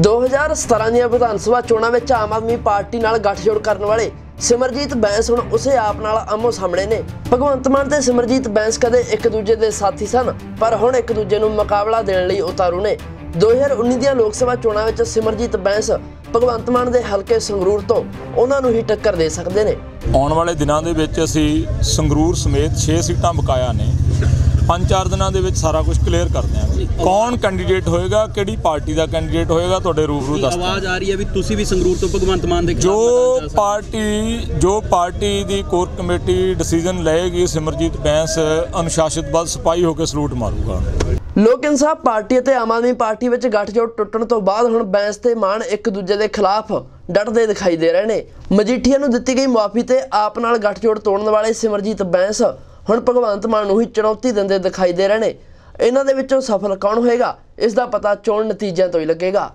2017 ਦੀਆਂ ਵਿਧਾਨ ਸਭਾ ਚੋਣਾਂ ਵਿੱਚ ਆਮ ਆਦਮੀ ਪਾਰਟੀ ਨਾਲ ਗੱਠਜੋੜ ਕਰਨ ਵਾਲੇ ਸਿਮਰਜੀਤ ਬੈਂਸ ਹੁਣ ਉਸੇ ਆਪ ਨਾਲ ਆਮੋ ਸਾਹਮਣੇ ਨੇ। ਭਗਵੰਤ ਮਾਨ ਤੇ ਸਿਮਰਜੀਤ ਬੈਂਸ ਕਦੇ ਇੱਕ ਦੂਜੇ ਦੇ ਸਾਥੀ ਸਨ, ਪਰ ਹੁਣ ਇੱਕ ਦੂਜੇ ਨੂੰ ਮੁਕਾਬਲਾ ਦੇਣ ਲਈ ਉਤਾਰੂ ਨੇ। 2019 ਦੀਆਂ ਲੋਕ ਸਭਾ ਚੋਣਾਂ ਵਿੱਚ ਸਿਮਰਜੀਤ ਬੈਂਸ ਭਗਵੰਤ ਮਾਨ ਦੇ ਹਲਕੇ ਸੰਗਰੂਰ ਤੋਂ ਉਹਨਾਂ ਨੂੰ ਹੀ ਟੱਕਰ ਦੇ ਸਕਦੇ ਨੇ। ਆਉਣ ਵਾਲੇ ਦਿਨਾਂ ਦੇ ਵਿੱਚ ਅਸੀਂ ਸੰਗਰੂਰ ਸਮੇਤ 6 ਸੀਟਾਂ ਬਕਾਇਆ ਨੇ। ਪੰਜ ਚਾਰ ਦਿਨਾਂ ਦੇ ਵਿੱਚ ਸਾਰਾ ਕੁਝ ਕਲੀਅਰ ਕਰ ਦਿਆਂਗੇ। ਕੌਣ ਕੈਂਡੀਡੇਟ ਹੋਏਗਾ ਕਿਹੜੀ ਪਾਰਟੀ ਦਾ ਕੈਂਡੀਡੇਟ ਹੋਏਗਾ ਤੁਹਾਡੇ ਰੂਬਰੂ ਦੱਸ। ਆਵਾਜ਼ ਆ ਰਹੀ ਹੈ ਵੀ ਤੁਸੀਂ ਵੀ ਸੰਗਰੂਰ ਤੋਂ ਭਗਵੰਤ ਮਾਨ ਦੇ ਜੋ ਪਾਰਟੀ ਜੋ ਪਾਰਟੀ ਦੀ ਕੋਰ ਕਮੇਟੀ ਡਿਸੀਜਨ ਲਏਗੀ ਸਿਮਰਜੀਤ ਬੈਂਸ ਅਨੁਸ਼ਾਸਿਤ ਬਲ ਸਿਪਾਹੀ ਹੋ ਕੇ ਸਲੂਟ ਮਾਰੂਗਾ। ਲੋਕ ਇਨਸਾਫ ਪਾਰਟੀ ਅਤੇ ਆਮ ਆਦਮੀ ਪਾਰਟੀ ਵਿੱਚ ਗੱਠਜੋੜ ਟੁੱਟਣ ਤੋਂ ਬਾਅਦ ਹੁਣ ਬੈਂਸ ਤੇ ਮਾਨ ਇੱਕ ਦੂਜੇ ਦੇ ਖਿਲਾਫ ਡਟਦੇ ਦਿਖਾਈ ਦੇ ਰਹੇ ਨੇ। ਮਜੀਠੀਆ ਨੂੰ ਦਿੱਤੀ ਗਈ ਮੁਆਫੀ ਤੇ ਆਪ ਨਾਲ ਗੱਠਜੋੜ ਤੋੜਨ ਵਾਲੇ ਸਿਮਰਜੀਤ ਬੈਂਸ ਹੁਣ ਭਗਵੰਤ ਮਾਨ ਨੂੰ ਹੀ ਚੁਣੌਤੀ ਦਿੰਦੇ ਦਿਖਾਈ ਦੇ ਰਹੇ ਨੇ। ਇਹਨਾਂ ਦੇ ਵਿੱਚੋਂ ਸਫਲ ਕੌਣ ਹੋਏਗਾ? ਇਸ ਦਾ ਪਤਾ ਚੋਣ ਨਤੀਜਿਆਂ ਤੋਂ ਹੀ ਲੱਗੇਗਾ।